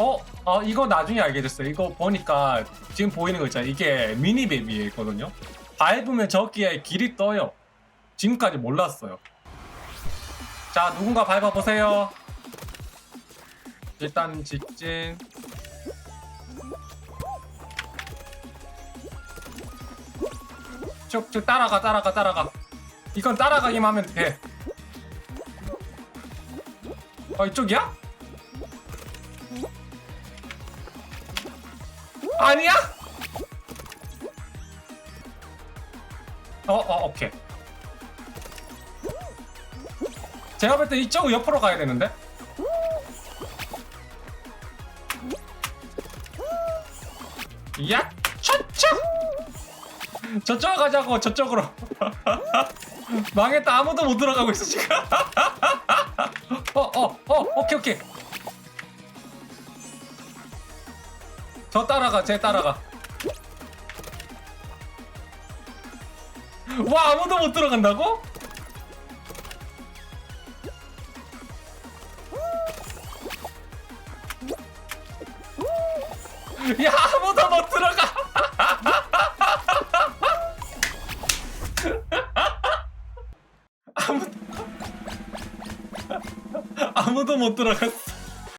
어? 어 이거 나중에 알게 됐어요. 이거 보니까 지금 보이는 거 있잖아요. 이게 미니맵이거든요. 밟으면 저기에 길이 떠요. 지금까지 몰랐어요. 자 누군가 밟아보세요. 일단 직진. 쭉쭉 따라가 따라가 따라가. 이건 따라가기만 하면 돼. 어 이쪽이야? 아니야? 어, 어, 오케이. 제가 볼 때 이쪽은 옆으로 가야 되는데? 야, 저쪽! 저쪽 가자고, 저쪽으로. 망했다, 아무도 못 들어가고 있어, 지금. 어, 어, 어, 오케이, 오케이. 저 따라가, 쟤 따라가. 와, 아무도 못 들어간다고? 야, 아무도 못 들어가. 아무도 아무도 못 들어갔어.